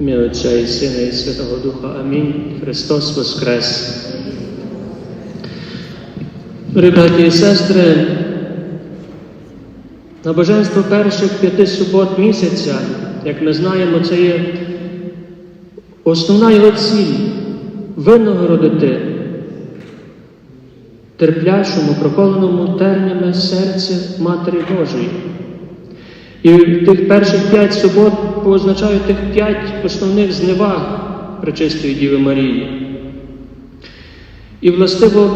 Ім'я Отця і Сина, і Святого Духа. Амінь. Христос Воскрес. Дорогі і сестри, набоженство перших п'яти субот місяця, як ми знаємо, це є основна його ціль винагородити терплячому, проколеному тернями серця Матері Божої. І тих перших п'ять субот позначають тих п'ять основних зневаг Пречистої Діви Марії. І, властиво,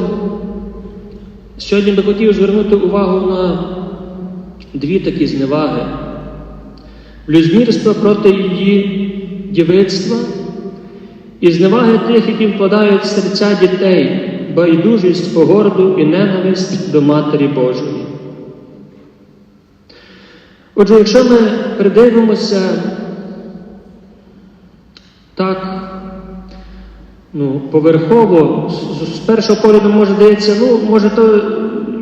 сьогодні би хотів звернути увагу на дві такі зневаги: блюзнірство проти її дівицтва і зневаги тих, які вкладають в серця дітей, байдужість, погорду і ненависть до Матері Божої. Отже, якщо ми придивимося так, ну, поверхово, з, з першого погляду може здається, ну, може, то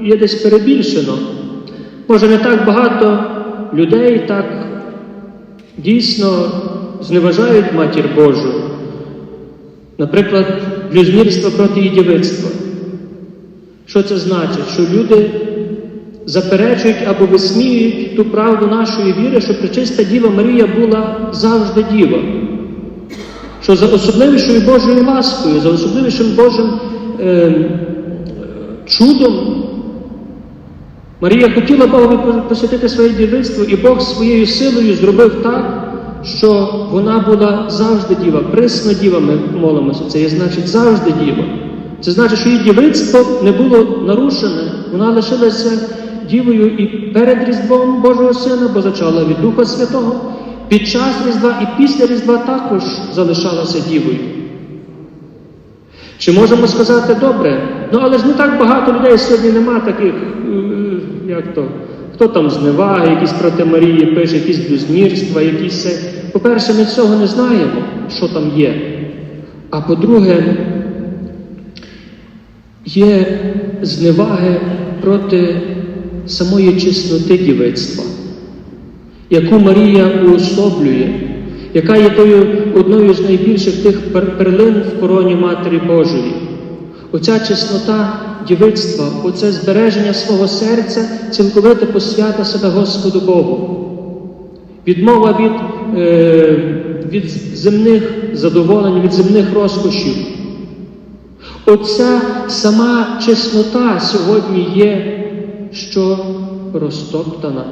є десь перебільшено. Може, не так багато людей так дійсно зневажають матір Божу. Наприклад, блюзнірство проти її дівицтва. Що це значить? Що люди заперечують або висміюють ту правду нашої віри, що пречиста Діва Марія була завжди діва. Що за особливішою Божою ласкою, за особливішим Божим е, чудом Марія хотіла Богові посвятити своє дівництво, і Бог своєю силою зробив так, що вона була завжди діва, присна діва, ми молимося. Це є значить завжди діва. Це значить, що її дівицтво не було нарушене, вона лишилася дівою і перед Різдвом Божого Сина, бо зачала від Духа Святого, під час Різдва і після Різдва також залишалася дівою. Чи можемо сказати добре? Ну але ж не так багато людей сьогодні нема таких, як то, хто там зневаги, якісь проти Марії пише, якісь блюзнірства, якісь. По-перше, ми цього не знаємо, що там є. А по-друге, є зневаги проти самої чесноти дівицтва, яку Марія уособлює, яка є тою одною з найбільших тих перлин в короні Матері Божої. Оця чеснота дівицтва, оце збереження свого серця, цілковита посвята себе Господу Богу. Відмова від, е, від земних задоволень, від земних розкошів. Оця сама чеснота сьогодні є, що розтоптана,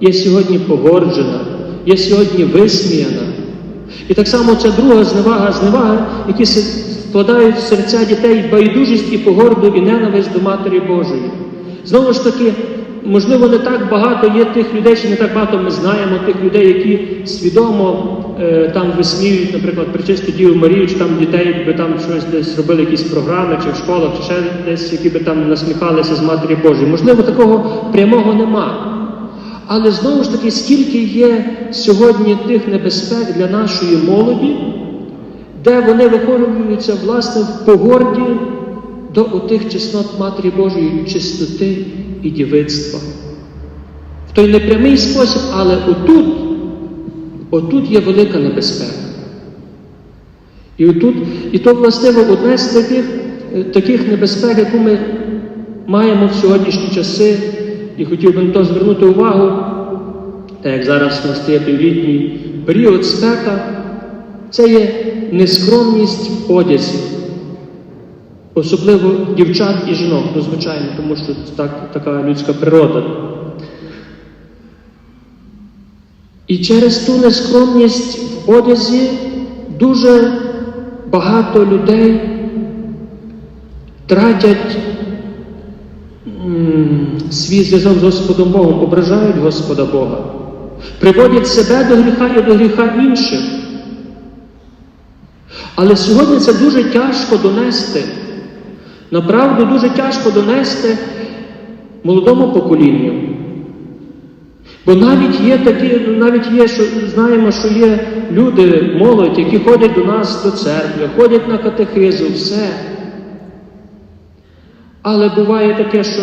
є сьогодні погорджена, є сьогодні висміяна. І так само ця друга зневага, зневага, які вкладають в серця дітей байдужість і погорду, і ненависть до Матері Божої. Знову ж таки, можливо, не так багато є тих людей, чи не так багато ми знаємо тих людей, які свідомо е, там висміюють, наприклад, причисту Діву Марію, чи там дітей, якби там щось десь робили, якісь програми, чи в школах, чи ще десь, які би там насміхалися з Матері Божої. Можливо, такого прямого нема. Але знову ж таки, скільки є сьогодні тих небезпек для нашої молоді, де вони виховуються, власне, в погорді до отих чеснот Матері Божої чистоти і дівицтва. В той непрямий спосіб, але отут, отут є велика небезпека. І отут, і то, властиво, одне з таких, таких небезпек, яку ми маємо в сьогоднішні часи, і хотів би на то звернути увагу, так як зараз настає півлітній період спека, це є нескромність в особливо дівчат і жінок, ну, звичайно, тому що це так, така людська природа. І через ту нескромність в одязі дуже багато людей тратять свій зв'язок з Господом Богом, ображають Господа Бога, приводять себе до гріха і до гріха інших. Але сьогодні це дуже тяжко донести. Направду дуже тяжко донести молодому поколінню. Бо навіть є такі, навіть є, що знаємо, що є люди, молодь, які ходять до нас до церкви, ходять на катехизу, все. Але буває таке, що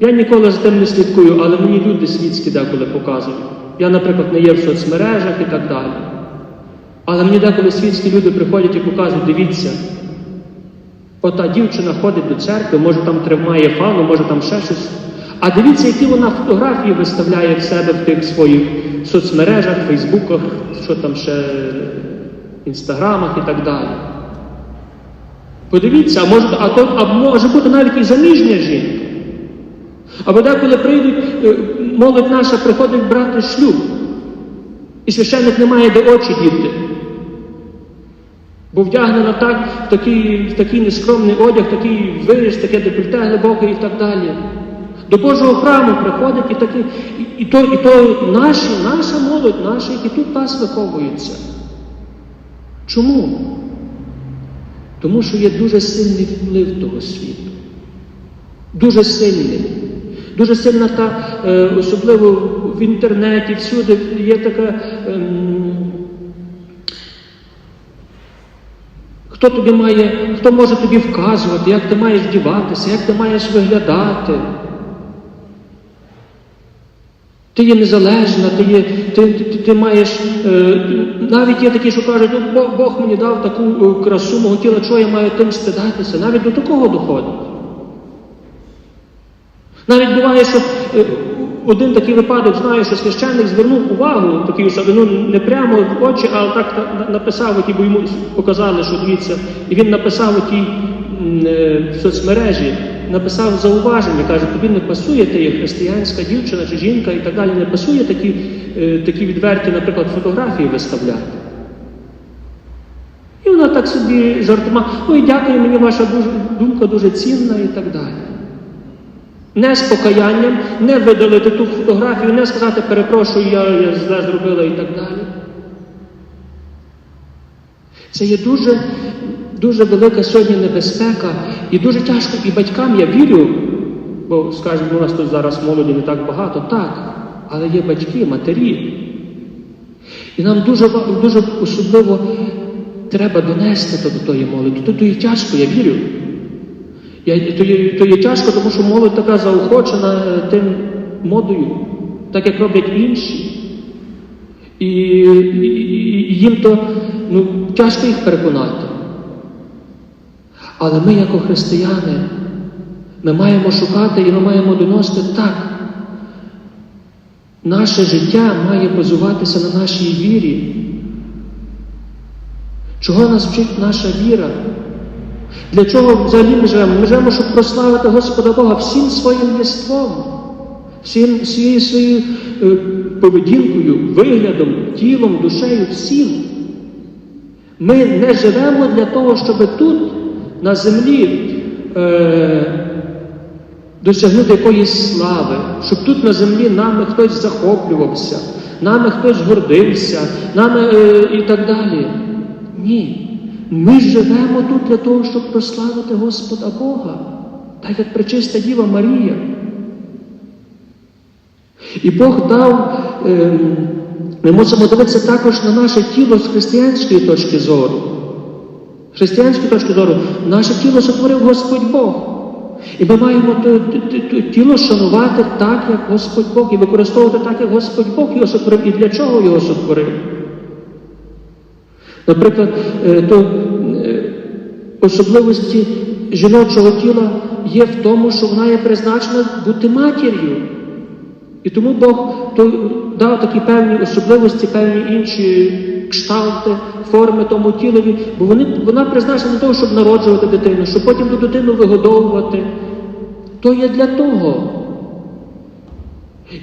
я ніколи за тим не слідкую, але мені люди світські деколи показують. Я, наприклад, не є в соцмережах і так далі. Але мені деколи світські люди приходять і показують, дивіться, ота дівчина ходить до церкви, може там тримає фану, може там ще щось. А дивіться, які вона фотографії виставляє в себе в тих своїх соцмережах, Фейсбуках, що там ще інстаграмах і так далі. Подивіться, а може, а, то, а може бути навіть і заміжня жінка. Або деколи прийдуть, е, молодь наша приходить брати шлюб, і священник не має де очі діти. Бо вдягнена так, в такий, в такий нескромний одяг, такий виріс, таке декольте глибоке і так далі. До Божого храму приходить і такі, і, і, то, і то наші, наша молодь, наші, які тут нас виховуються. Чому? Тому що є дуже сильний вплив того світу. Дуже сильний. Дуже сильна та, е, особливо в інтернеті, всюди є така. Хто тобі має, хто може тобі вказувати, як ти маєш вдіватися, як ти маєш виглядати. Ти є незалежна, ти, є, ти, ти, ти маєш. Е, навіть є такі, що кажуть, «Ну, Бог, Бог мені дав таку е, красу мого тіла, чого я маю тим стидатися. Навіть до такого доходить. Навіть буває, що е, один такий випадок знаю, що священник звернув увагу, такий, ну, не прямо в очі, а так на- на- написав, оті, бо йому показали, що дивіться, і він написав у тій е, соцмережі, написав зауваження, каже, тобі не пасує, ти є християнська дівчина чи жінка і так далі, не пасує такі, е, такі відверті, наприклад, фотографії виставляти. І вона так собі жартома, ой, дякую, мені ваша думка дуже цінна і так далі. Не з покаянням, не видалити ту фотографію, не сказати перепрошую, я, я зле зробила і так далі. Це є дуже, дуже велика сьогодні небезпека і дуже тяжко і батькам, я вірю, бо скажемо, у нас тут зараз молоді не так багато, так, але є батьки, матері. І нам дуже, дуже особливо треба донести до тої молоді. Тут є тяжко, я вірю. Я, то, є, то є тяжко, тому що молодь така заохочена е, тим модою, так як роблять інші. І, і, і їм то ну, тяжко їх переконати. Але ми, як християни, ми маємо шукати і ми маємо доносити так. Наше життя має базуватися на нашій вірі. Чого нас вчить наша віра? Для чого взагалі ми живемо? Ми живемо, щоб прославити Господа Бога всім своїм єством, всім всією своєю е, поведінкою, виглядом, тілом, душею, всім. Ми не живемо для того, щоб тут, на землі, е, досягнути якоїсь слави, щоб тут на землі нами хтось захоплювався, нами хтось гордився, нами е, і так далі. Ні. Ми живемо тут для того, щоб прославити Господа Бога, так як пречиста Діва Марія. І Бог дав, ем, ми можемо дивитися також на наше тіло з християнської точки зору. З християнської точки зору, наше тіло сотворив Господь Бог. І ми маємо тіло шанувати так, як Господь Бог, і використовувати так, як Господь Бог його сотворив, і для чого його сотворив. Наприклад, е, то е, особливості жіночого тіла є в тому, що вона є призначена бути матір'ю. І тому Бог то дав такі певні особливості, певні інші кшталти, форми тому тілові, бо вони, вона призначена для того, щоб народжувати дитину, щоб потім ту дитину вигодовувати. То є для того.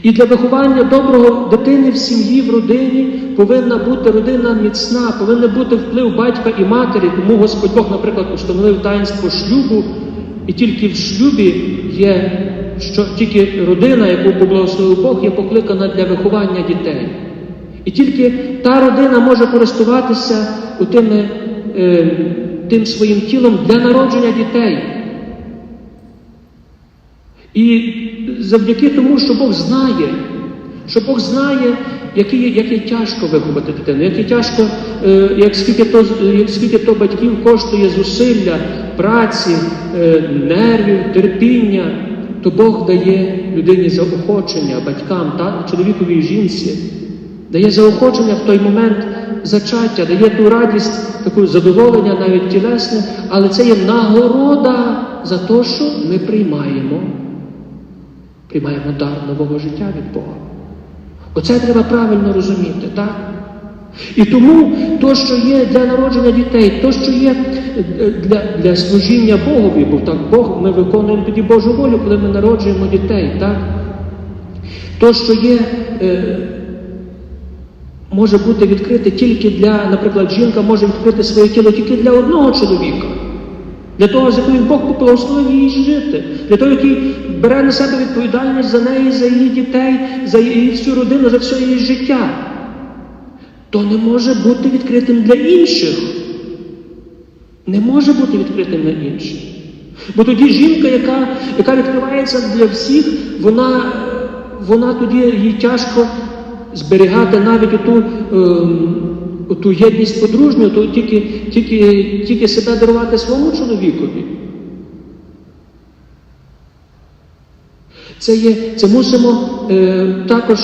І для виховання доброго дитини в сім'ї, в родині повинна бути родина міцна, повинен бути вплив батька і матері. Тому Господь Бог, наприклад, установив таїнство шлюбу, і тільки в шлюбі є, що тільки родина, яку поблагословив Бог, є покликана для виховання дітей. І тільки та родина може користуватися тими, е, тим своїм тілом для народження дітей. І завдяки тому, що Бог знає, що Бог знає, як є, як є тяжко виховати дитину, як є тяжко, е, як скільки то, як скільки то батьків коштує зусилля, праці, е, нервів, терпіння, то Бог дає людині заохочення батькам, та, чоловікові і жінці, дає заохочення в той момент зачаття, дає ту радість, таку задоволення, навіть тілесне, але це є нагорода за те, що ми приймаємо. Приймаємо дар нового життя від Бога. Оце треба правильно розуміти, так? І тому то, що є для народження дітей, то, що є е, для, для служіння Богові, бо так Бог, ми виконуємо тоді Божу волю, коли ми народжуємо дітей, так? То, що є, е, може бути відкрите тільки для, наприклад, жінка може відкрити своє тіло тільки для одного чоловіка. Для того, з якою Бог поблагословив її жити, для того, який бере на себе відповідальність за неї, за її дітей, за її всю родину, за все її життя, то не може бути відкритим для інших. Не може бути відкритим для інших. Бо тоді жінка, яка, яка відкривається для всіх, вона, вона тоді їй тяжко зберігати навіть оту, ем, оту єдність подружню, то тільки, тільки, тільки себе дарувати своєму чоловікові. Це, є, це мусимо е, також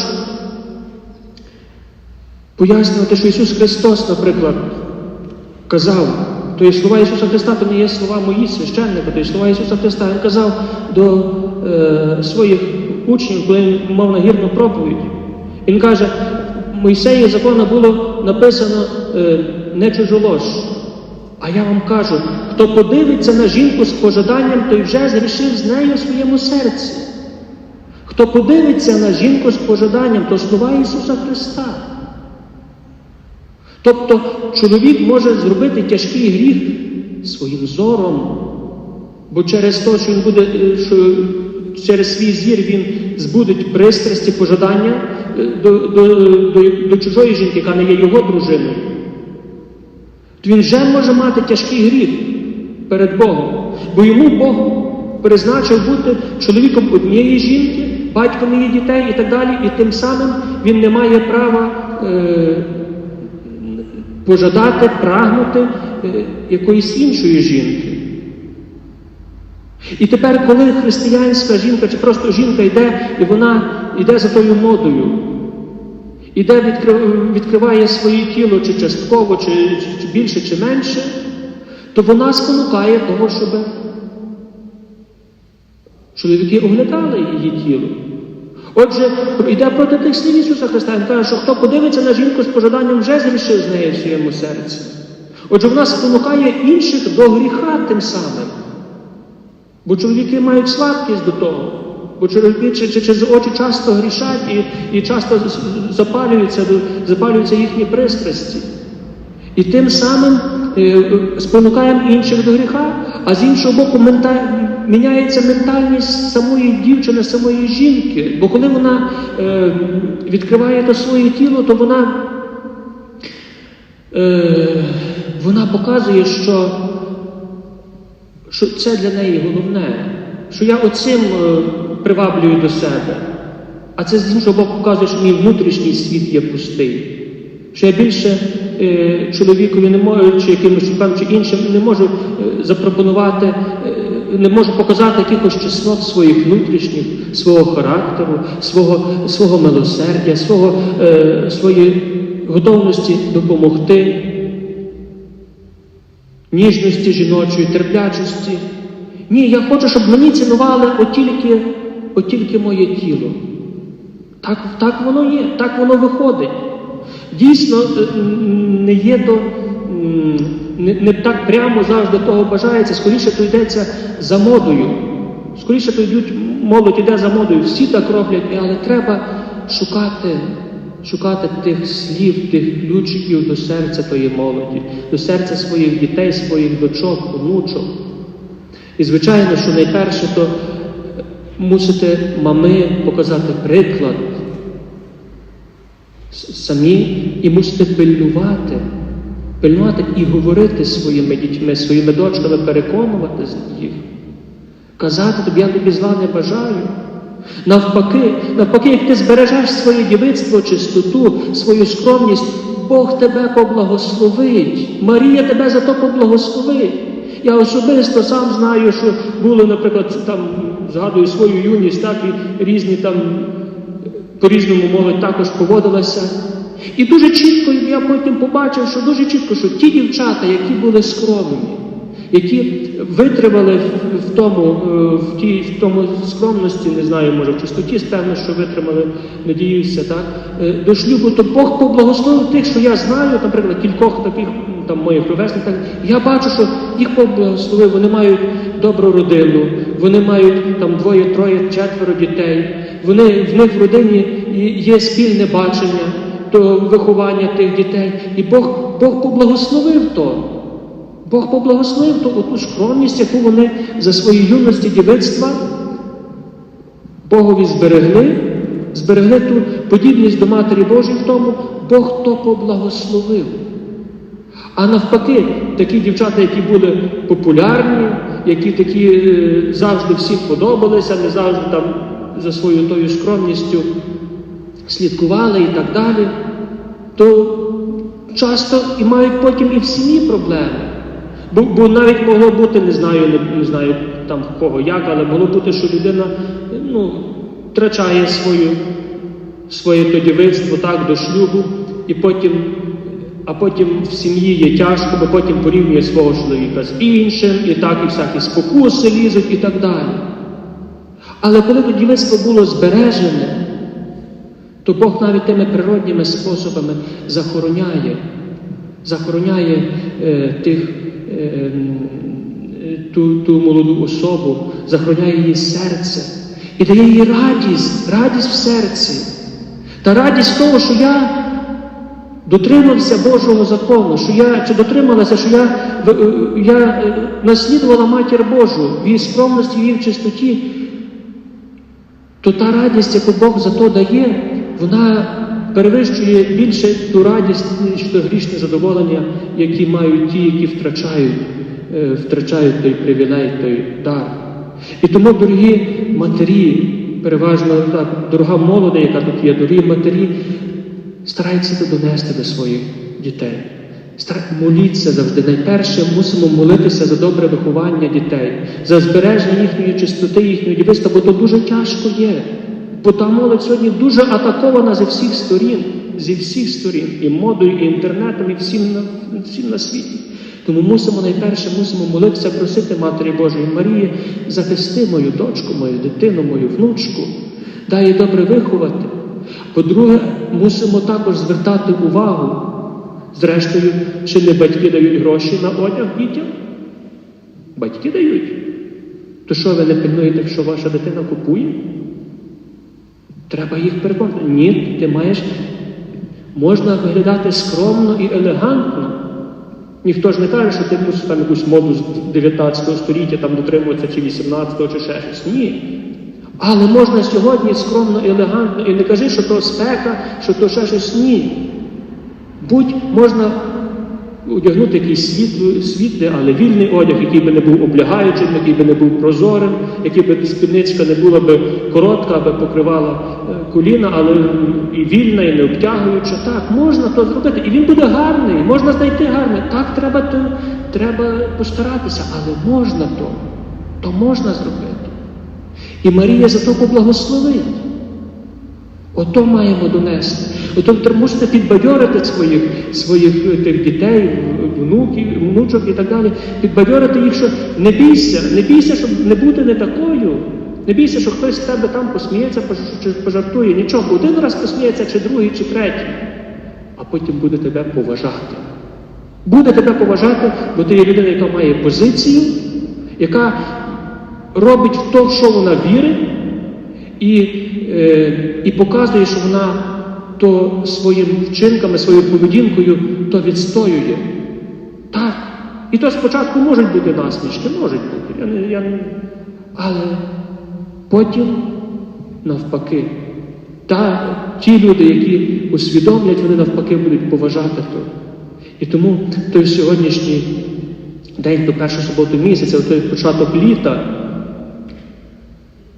пояснювати, що Ісус Христос, наприклад, казав, то є слова Ісуса Христа, то не є слова мої священника, то є слова Ісуса Христа. Він казав до е, своїх учнів, коли він мав нагірну проповідь. Він каже, Мойсеї закону було написано е, не чужолож. А я вам кажу, хто подивиться на жінку з пожаданням, той вже зрішив з нею в своєму серці. Хто подивиться на жінку з пожаданням, то слова Ісуса Христа. Тобто чоловік може зробити тяжкий гріх своїм зором, бо через те, що він буде, е, що через свій зір він збудить пристрасті, пожадання до, до, до, до чужої жінки, яка не є його дружиною, то він вже може мати тяжкий гріх перед Богом, бо йому Бог призначив бути чоловіком однієї жінки, батьком її дітей і так далі, і тим самим він не має права. Е, пожадати, прагнути е, якоїсь іншої жінки. І тепер, коли християнська жінка, чи просто жінка йде, і вона йде за тою модою, іде, відкриває своє тіло, чи частково, чи, чи, більше, чи менше, то вона спонукає того, щоб чоловіки оглядали її тіло. Отже, йде проти тих слів Ісуса Христа. Він каже, що хто подивиться на жінку з пожаданням, вже зрішив з нею в своєму серці. Отже, вона спонукає інших до гріха тим самим. Бо чоловіки мають слабкість до того. Бо чоловіки через очі часто грішать і і часто запалюються, запалюються їхні пристрасті. І тим самим е, спонукаємо інших до гріха, а з іншого боку, менталь, міняється ментальність самої дівчини, самої жінки. Бо коли вона е, відкриває то своє тіло, то вона, е, вона показує, що, що це для неї головне, що я оцим е, приваблюю до себе. А це з іншого боку показує, що мій внутрішній світ є пустий. Що я більше е, чоловікові не можу, чи якимось чоловікам, чи іншим не можу е, запропонувати, е, не можу показати якихось чеснот своїх внутрішніх, свого характеру, свого свого милосердя, свого, е, своєї готовності допомогти, ніжності жіночої, терплячості. Ні, я хочу, щоб мені цінували отільки, отільки моє тіло. Так, так воно є, так воно виходить. Дійсно, не є до не, не так прямо завжди того бажається, скоріше то йдеться за модою. Скоріше то йдуть, молодь йде за модою, всі так роблять, але треба шукати, шукати тих слів, тих ключиків до серця тої молоді, до серця своїх дітей, своїх дочок, онучок. І, звичайно, що найперше, то мусите мами показати приклад самі і мусите пильнувати, пильнувати і говорити своїми дітьми, своїми дочками, переконувати їх, казати тобі, я тобі зла не бажаю. Навпаки, навпаки, як ти збережеш своє дівицтво, чистоту, свою скромність, Бог тебе поблагословить. Марія тебе за то поблагословить. Я особисто сам знаю, що було, наприклад, там, згадую свою юність, так і різні там по-різному молодь також поводилася. І дуже чітко я потім побачив, що дуже чітко, що ті дівчата, які були скромні, які витривали в- тому, е, в тій в тому скромності, не знаю, може в чистоті, певно, що витримали, надіюся, так е, до шлюбу, то Бог поблагословив тих, що я знаю, наприклад, кількох таких там моїх ровесників. Я бачу, що їх Бог благословив, вони мають добру родину, вони мають там двоє, троє, четверо дітей. Вони в них в родині є спільне бачення до виховання тих дітей. І Бог, Бог поблагословив то. Бог поблагословив ту оту скромність, яку вони за свої юності дівицтва Богові зберегли, зберегли ту подібність до Матері Божої в тому, Бог то поблагословив. А навпаки, такі дівчата, які були популярні, які такі е, завжди всім подобалися, не завжди там за своєю тою скромністю слідкували і так далі, то часто і мають потім і в сім'ї проблеми. Бо, бо навіть могло бути, не знаю, не, не знаю там кого як, але могло бути, що людина ну, втрачає свою, своє тодівицтво так, до шлюбу, і потім, а потім в сім'ї є тяжко, бо потім порівнює свого чоловіка з іншим, і так, і всякі спокуси лізуть і так далі. Але коли то дівицтво було збережене, то Бог навіть тими природніми способами захороняє, захороняє е, тих, ту, ту молоду особу, захороняє її серце і дає їй радість, радість в серці. Та радість того, що я дотримався Божого закону, що я чи дотрималася, що я, е, я е, наслідувала матір Божу в її скромності, в її чистоті, то та радість, яку Бог за то дає, вона перевищує більше ту радість, ніж те грішне задоволення, які мають ті, які втрачають, е, втрачають той привілей, той дар. І тому, дорогі матері, переважно так, дорога молода, яка тут є, дорогі матері, старайтеся це донести до своїх дітей. Моліться завжди. Найперше мусимо молитися за добре виховання дітей, за збереження їхньої чистоти, їхньої дівицтва, бо то дуже тяжко є. Бо та молодь сьогодні дуже атакована зі всіх сторін, зі всіх сторін, і модою, і інтернетом, і всім на, всім на світі. Тому мусимо найперше мусимо молитися, просити Матері Божої Марії, захисти мою дочку, мою дитину, мою внучку, дай їй добре виховати. По-друге, мусимо також звертати увагу. Зрештою, чи не батьки дають гроші на одяг дітям? Батьки дають. То що ви не пильнуєте, що ваша дитина купує? Треба їх переконати. Ні, ти маєш. Можна виглядати скромно і елегантно. Ніхто ж не каже, що ти мусиш там якусь моду з 19 століття там дотримуватися, чи 18-го, чи ще щось. Ні. Але можна сьогодні скромно і елегантно, і не кажи, що то спека, що то ще щось ні. Будь можна одягнути якийсь світлий, але вільний одяг, який би не був облягаючим, який би не був прозорим, який би спідничка не була би коротка, аби покривала е, коліна, але і вільна, і не обтягуюча. Так, можна то зробити. І він буде гарний, можна знайти гарний. Так, треба то, треба постаратися, але можна то, то можна зробити. І Марія за то поблагословить. Ото маємо донести. Ви мусите підбадьорити своїх, своїх е, тих дітей, внуків, внучок і так далі. Підбадьорити їх, що не бійся, не бійся, щоб не бути не такою. Не бійся, що хтось з тебе там посміється пожартує. Нічого, один раз посміється, чи другий, чи третій, а потім буде тебе поважати. Буде тебе поважати, бо ти є людина, яка має позицію, яка робить в що вона вірить, і, е, і показує, що вона то своїми вчинками, своєю поведінкою то відстоює. Так. І то спочатку можуть бути насмішки, можуть бути. Я я. Але потім, навпаки, та, ті люди, які усвідомлять, вони навпаки будуть поважати то. І тому той сьогоднішній день до першу суботу місяця, той початок літа,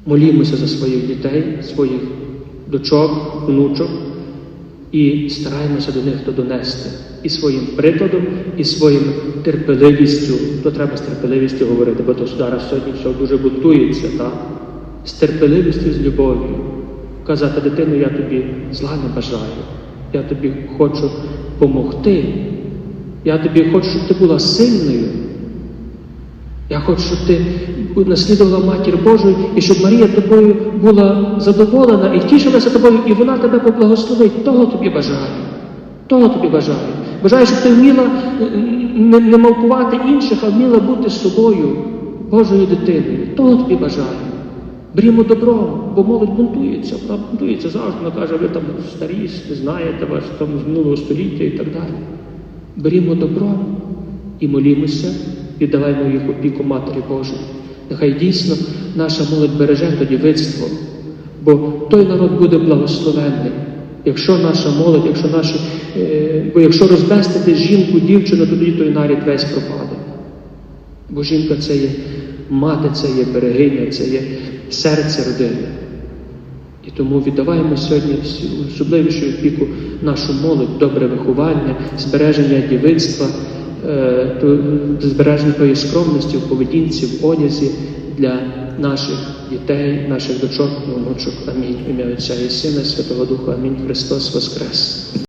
молімося за своїх дітей, своїх дочок, внучок і стараємося до них то донести і своїм прикладом, і своїм терпеливістю. То треба з терпеливістю говорити, бо то зараз сьогодні все дуже бунтується, так? З терпеливістю, з любов'ю. Казати дитину, я тобі зла не бажаю. Я тобі хочу помогти. Я тобі хочу, щоб ти була сильною. Я хочу, щоб ти наслідувала матір Божу, і щоб Марія тобою була задоволена і тішилася тобою, і вона тебе поблагословить. Того тобі бажаю. Того тобі бажаю. Бажаю, щоб ти вміла не, не мавпувати інших, а вміла бути собою, Божою дитиною. Того тобі бажаю. Брімо добро, бо молодь бунтується, вона бунтується завжди, вона каже, ви там старі, не знаєте вас там з минулого століття і так далі. Берімо добро і молімося, віддаваймо їх опіку Матері Божої. Нехай дійсно наша молодь береже то дівицтво, бо той народ буде благословенний. Якщо наша молодь, якщо наші, е, бо якщо розбестити жінку, дівчину, то тоді той нарід весь пропаде. Бо жінка це є мати, це є берегиня, це є серце родини. І тому віддаваємо сьогодні особливішу опіку нашу молодь, добре виховання, збереження дівицтва, збереження тої скромності в поведінці, в одязі для наших дітей, наших дочок і онучок. Амінь. Ім'я Отця і Сина, Святого Духа. Амінь. Христос Воскрес.